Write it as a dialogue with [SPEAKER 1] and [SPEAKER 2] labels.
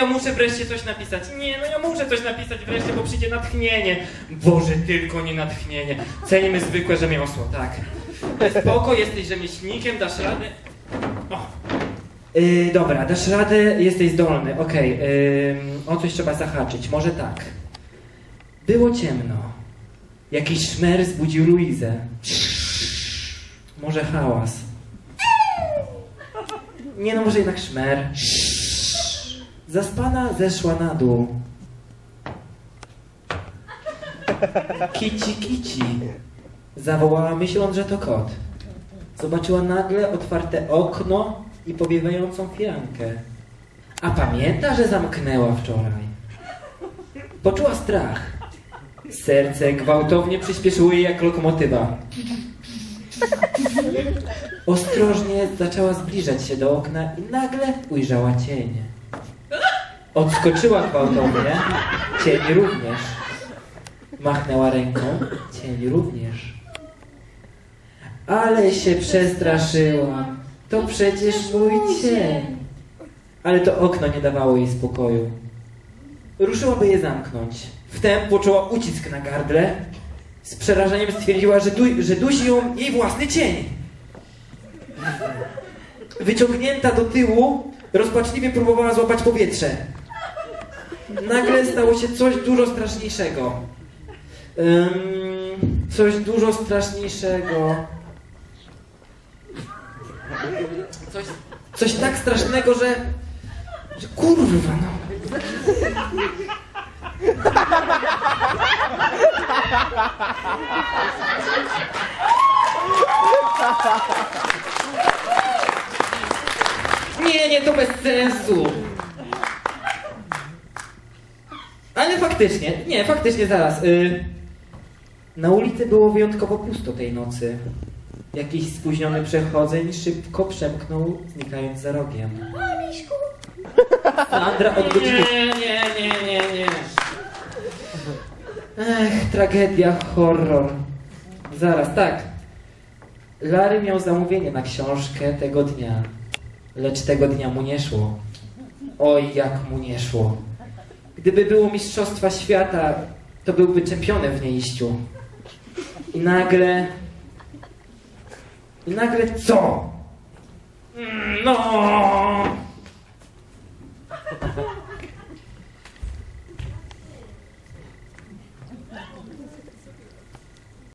[SPEAKER 1] Ja muszę wreszcie coś napisać. Nie, no ja muszę coś napisać wreszcie, bo przyjdzie natchnienie. Boże, tylko nie natchnienie. Cenimy zwykłe rzemiosło, tak. Spoko, jesteś rzemieślnikiem, dasz radę. O. Yy, dobra, dasz radę, jesteś zdolny. Okej, yy, o coś trzeba zahaczyć. Może tak. Było ciemno. Jakiś szmer zbudził Luizę. Może hałas. Nie no, może jednak szmer. Zaspana zeszła na dół. Kici, kici. Zawołała myśląc, że to kot. Zobaczyła nagle otwarte okno i powiewającą firankę. A pamięta, że zamknęła wczoraj. Poczuła strach. Serce gwałtownie przyspieszyło jej jak lokomotywa. Ostrożnie zaczęła zbliżać się do okna i nagle ujrzała cień. Odskoczyła gwałtownie, cień również. Machnęła ręką, cień również. Ale się przestraszyła. To przecież mój cień. Ale to okno nie dawało jej spokoju. Ruszyła, by je zamknąć. Wtem poczuła ucisk na gardle. Z przerażeniem stwierdziła, że, du- że dusi ją jej własny cień. Wyciągnięta do tyłu, rozpaczliwie próbowała złapać powietrze. Nagle stało się coś dużo straszniejszego. Ym, coś dużo straszniejszego. Coś, coś tak strasznego, że. że kurwa, no. Nie, nie, to bez sensu. Ale faktycznie, nie, faktycznie zaraz. Y, na ulicy było wyjątkowo pusto tej nocy. Jakiś spóźniony przechodzeń szybko przemknął, znikając za rogiem. Sandra od godziny... Nie, nie, nie, nie, nie. Ech, tragedia, horror. Zaraz, tak. Larry miał zamówienie na książkę tego dnia. Lecz tego dnia mu nie szło. Oj, jak mu nie szło. Gdyby było Mistrzostwa Świata, to byłby czempionem w nieiściu. I nagle... I nagle co? Mm, No,